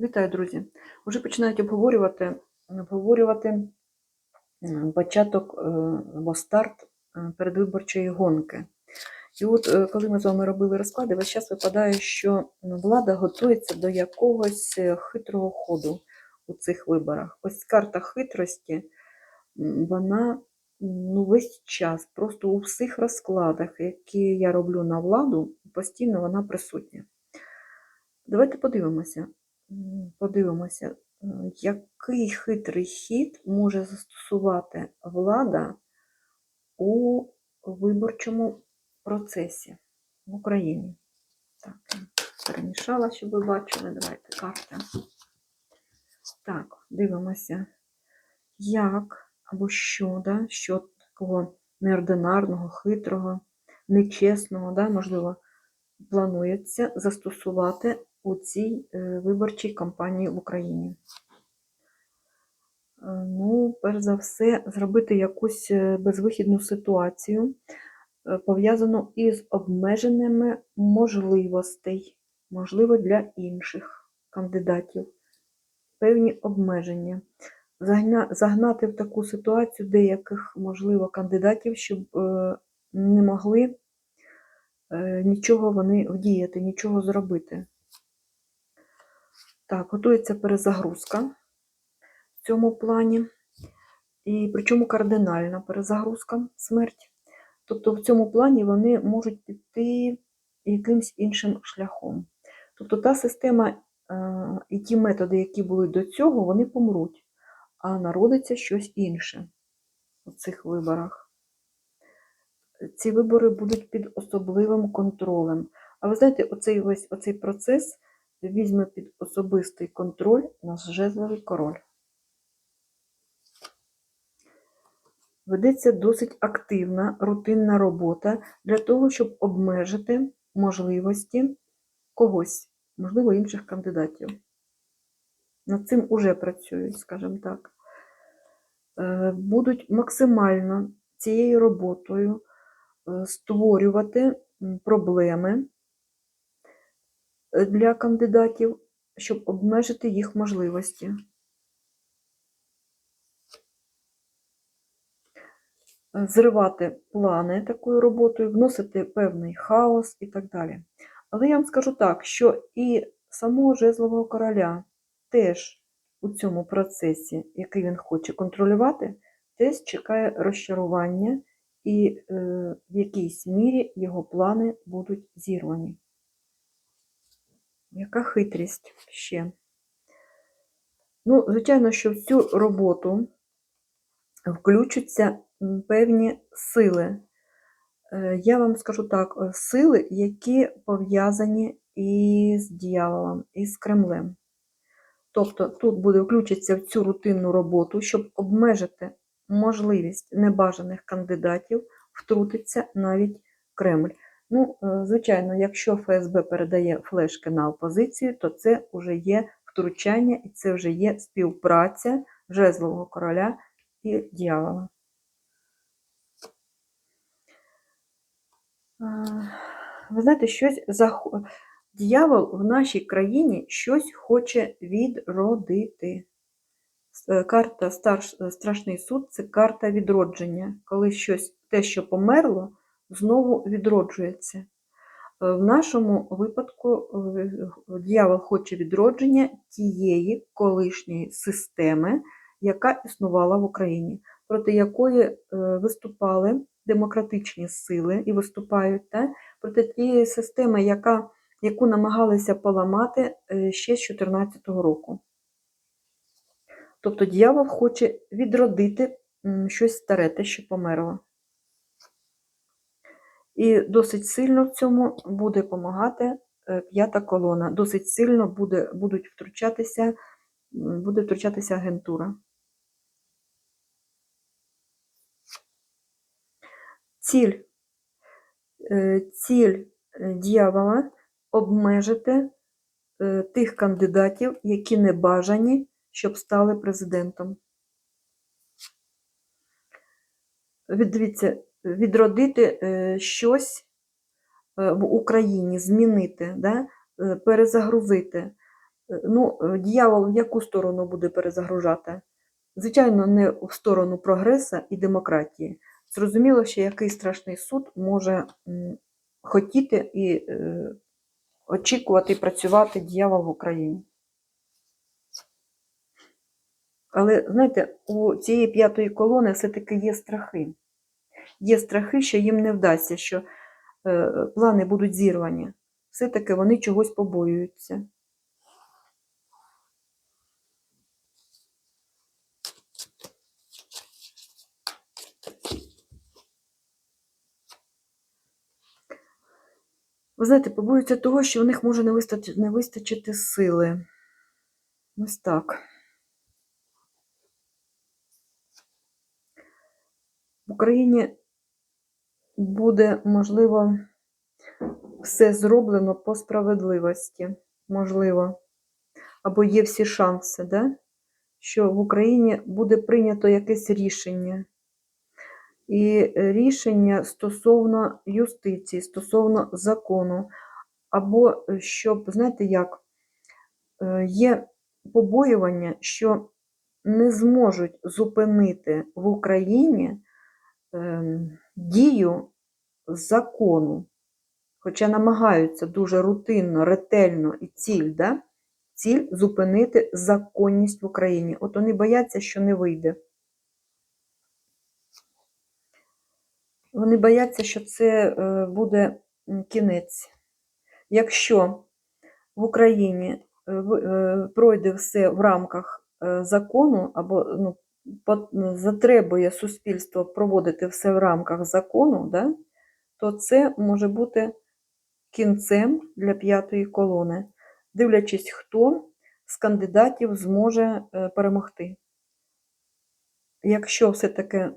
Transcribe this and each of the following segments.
Вітаю, друзі! Уже починають обговорювати, обговорювати початок е, або старт передвиборчої гонки. І от е, коли ми з вами робили розклади, весь час випадає, що влада готується до якогось е, хитрого ходу у цих виборах. Ось карта хитрості, вона ну, весь час, просто у всіх розкладах, які я роблю на владу, постійно вона присутня. Давайте подивимося. Подивимося, е, який хитрий хід може застосувати влада у виборчому процесі в Україні. Так, перемішала, щоб ви бачили. Давайте карти. Так, дивимося, як або що, да, що такого неординарного, хитрого, нечесного, да, можливо, планується застосувати у цій е, виборчій кампанії в Україні. Е, Ну, перш за все, зробити якусь е, безвихідну ситуацію, пов'язану із обмеженими можливостей, можливо, для інших кандидатів, певні обмеження. Загнати в таку ситуацію деяких, можливо, кандидатів, щоб не могли нічого вони вдіяти, нічого зробити. Так, готується перезагрузка в цьому плані. І причому кардинальна перезагрузка, смерть. Тобто в цьому плані вони можуть піти якимсь іншим шляхом. Тобто та система е, і ті методи, які були до цього, вони помруть, а народиться щось інше у цих виборах. Ці вибори будуть під особливим контролем. А ви знаєте, оцей весь оцей процес візьме під особистий контроль наш жезловий король. Ведеться досить активна рутинна робота для того, щоб обмежити можливості когось, можливо, інших кандидатів. Над цим уже працюють, скажімо так. Е, Будуть максимально цією роботою е, створювати проблеми для кандидатів, щоб обмежити їх можливості. Зривати плани такою роботою, вносити певний хаос і так далі. Але я вам скажу так, що і самого жезлового короля теж у цьому процесі, який він хоче контролювати, теж чекає розчарування, і е, в якійсь мірі його плани будуть зірвані. Яка хитрість ще? Ну, звичайно, що в цю роботу включаться певні сили. Е, Я вам скажу так, е, сили, які пов'язані із дьяволом, із Кремлем. Тобто тут буде включитися в цю рутинну роботу, щоб обмежити можливість небажаних кандидатів втрутиться навіть Кремль. Ну, е, звичайно, якщо ФСБ передає флешки на опозицію, то це вже є втручання і це вже є співпраця жезлового короля і дьявола. Ви знаєте, щось захо... Дьявол в нашій країні щось хоче відродити. Е, Карта Страшний суд це карта відродження, коли щось, те, що померло, знову відроджується. Е, В нашому випадку е, дьявол хоче відродження тієї колишньої системи, яка існувала в Україні, проти якої е, виступали демократичні сили і виступають та, проти тієї системи, яка, яку намагалися поламати ще з 2014 року. Тобто дьявол хоче відродити щось старе, те, що померло. І досить сильно в цьому буде допомагати е, п'ята колона. Досить сильно буде, будуть втручатися, буде втручатися агентура. Ціль, е, ціль е, дьявола обмежити тих кандидатів, які не бажані, щоб стали президентом. Дивіться, відродити е, щось е, в Україні, змінити, да? е, перезагрузити, Ну, дьявол в яку сторону буде перезагружати? Звичайно, не в сторону прогресу і демократії. Зрозуміло, що який страшний суд може хотіти і очікувати працювати дьявол в Україні. Але знаєте, у цієї п'ятої колони все-таки є страхи. Є страхи, що їм не вдасться, що е, плани будуть зірвані. Все-таки вони чогось побоюються. Ви знаєте, побоюються того, що у них може не вистачити, не вистачити сили. Ось так. В Україні буде, можливо, все зроблено по справедливості. Можливо. Або є всі шанси, да? що в Україні буде прийнято якесь рішення. І рішення стосовно юстиції, стосовно закону. Або щоб, знаєте як, е, є побоювання, що не зможуть зупинити в Україні дію закону, хоча намагаються дуже рутинно, ретельно і ціль, да? ціль зупинити законність в Україні. От вони бояться, що не вийде. Вони бояться, що це е, буде кінець. Якщо в Україні е, е, пройде все в рамках закону, або ну, затребує суспільство проводити все в рамках закону, да, то це може бути кінцем для п'ятої колони, дивлячись, хто з кандидатів зможе е, перемогти. Якщо все-таки е,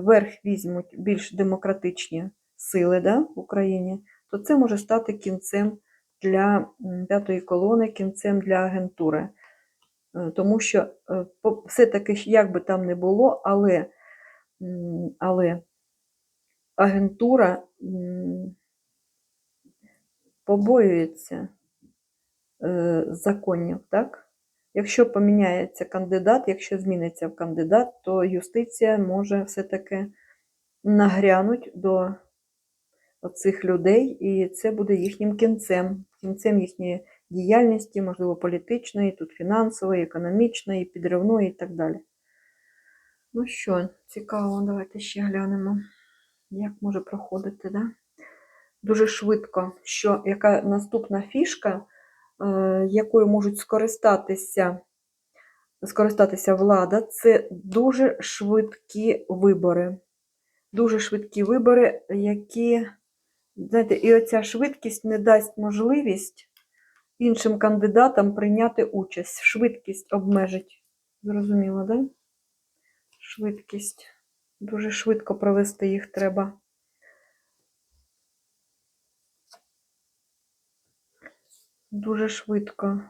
верх візьмуть більш демократичні сили да, в Україні, то це може стати кінцем для п'ятої колони, кінцем для агентури. Е, Тому що е, все-таки, як би там не було, але, але агентура побоюється е, законів, так? Якщо поміняється кандидат, якщо зміниться кандидат, то юстиція може все-таки нагрянуть до оцих людей, і це буде їхнім кінцем, кінцем їхньої діяльності, можливо, політичної, тут фінансової, економічної, підривної і так далі. Ну що, цікаво, давайте ще глянемо, як може проходити, да? Дуже швидко, що яка наступна фішка, е, якою можуть скористатися, скористатися влада, це дуже швидкі вибори. Дуже швидкі вибори, які, знаєте, і оця швидкість не дасть можливість іншим кандидатам прийняти участь. Швидкість обмежить. Зрозуміло, так? Да? Швидкість. Дуже швидко провести їх треба. Дуже швидко.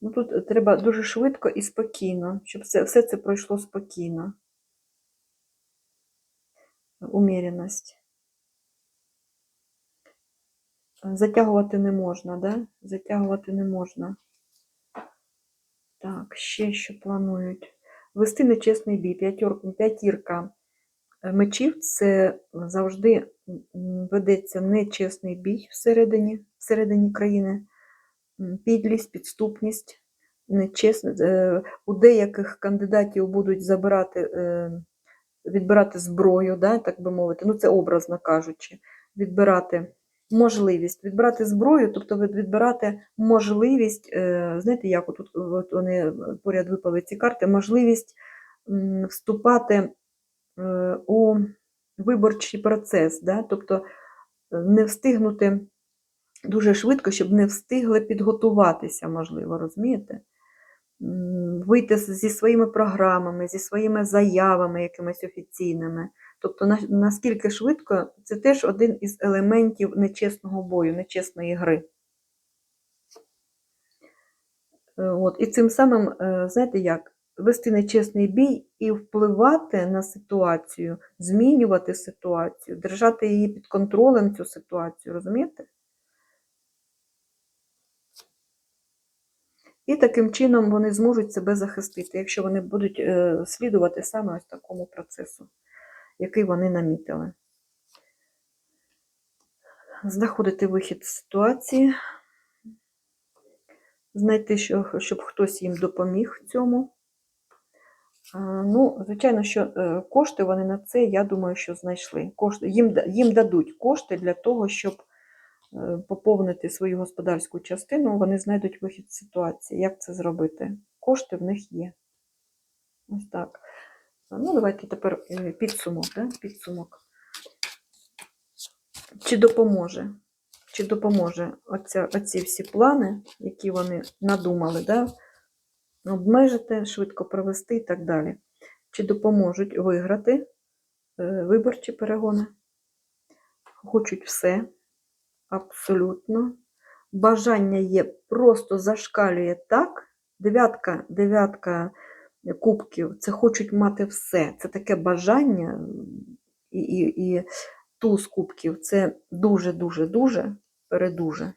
Ну, тут треба дуже швидко і спокійно, щоб все, все це пройшло спокійно. Уміряність. Затягувати не можна, да? Затягувати не можна. Так, ще що планують. Вести нечесний бій. П'ятьор- П'ятірка е, мечів це завжди ведеться нечесний бій всередині, всередині країни. Підлість, підступність, нечесність. Е, У деяких кандидатів будуть забирати, е, відбирати зброю, да, так би мовити, ну це образно кажучи, відбирати можливість відбирати зброю, тобто відбирати можливість, е, знаєте, як тут вони поряд випали ці карти, можливість вступати е, у виборчий процес, да? тобто е, не встигнути дуже швидко, щоб не встигли підготуватися, можливо, розумієте? Вийти зі своїми програмами, зі своїми заявами якимись офіційними. Тобто, наскільки швидко, це теж один із елементів нечесного бою, нечесної гри. Е, От. І цим самим, е, знаєте як, вести нечесний бій і впливати на ситуацію, змінювати ситуацію, держати її під контролем, цю ситуацію, розумієте? І таким чином вони зможуть себе захистити, якщо вони будуть е, слідувати саме ось такому процесу, який вони намітили. Знаходити вихід з ситуації, знайти, щоб хтось їм допоміг в цьому. Ну, звичайно, що е, кошти вони на це, я думаю, що знайшли. Кошти, їм, їм дадуть кошти для того, щоб е, поповнити свою господарську частину, вони знайдуть вихід з ситуації. Як це зробити? Кошти в них є. Ось так. Ну, давайте тепер е, підсумок. Да? Підсумок. Чи допоможе? Чи допоможе оця, оці всі плани, які вони надумали, да? обмежити, швидко провести і так далі? Чи допоможуть виграти е, виборчі перегони? Хочуть все, абсолютно. Бажання є, просто зашкалює так. Дев'ятка, дев'ятка кубків, це хочуть мати все. Це таке бажання і, і, і туз кубків це дуже-дуже-дуже передуже,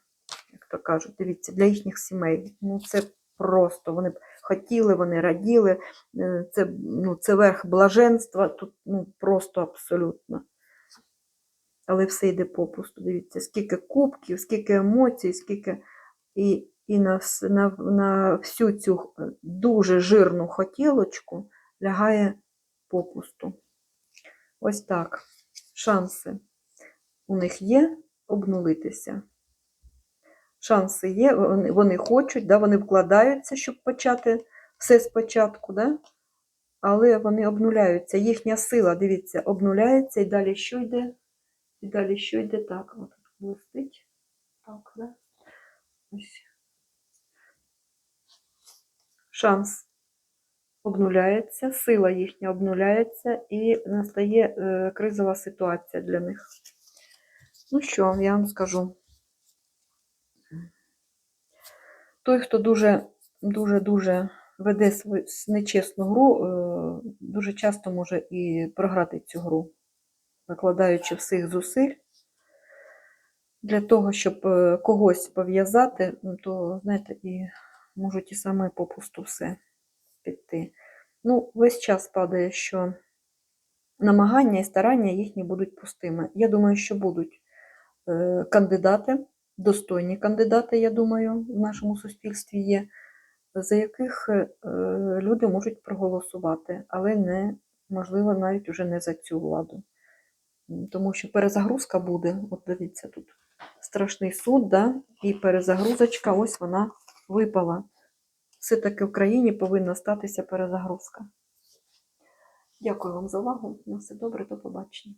як то кажуть. Дивіться, для їхніх сімей. Ну, це просто. Вони б хотіли, вони раділи. е, Це, ну, це верх блаженства. Тут ну, просто абсолютно. Але все йде попусту. Дивіться, скільки кубків, скільки емоцій, скільки. І, і на, на, на всю цю е, дуже жирну хотілочку лягає попусту. Ось так. Шанси у них є обнулитися. Шанси є, вони, вони хочуть, да, вони вкладаються, щоб почати все спочатку, да? але вони обнуляються. Їхня сила, дивіться, обнуляється і далі що йде? І далі що йде? Так, от блистить. Так, да? Ось. Шанс обнуляється, сила їхня обнуляється і настає е, кризова ситуація для них. Ну що, я вам скажу. Той, хто дуже, дуже, дуже веде свою нечесну гру, е, дуже часто може і програти цю гру, накладаючи всіх зусиль для того, щоб е, когось пов'язати, ну, то, знаєте, і можуть і саме попусту все піти. Ну, весь час падає, що намагання і старання їхні будуть пустими. Я думаю, що будуть е, кандидати, достойні кандидати, я думаю, в нашому суспільстві є, за яких е, люди можуть проголосувати, але не, можливо, навіть уже не за цю владу. Тому що перезагрузка буде, от дивіться, тут страшний суд, да? і перезагрузочка, ось вона випала. Все-таки в країні повинна статися перезагрузка. Дякую вам за увагу. На все добре, до побачення.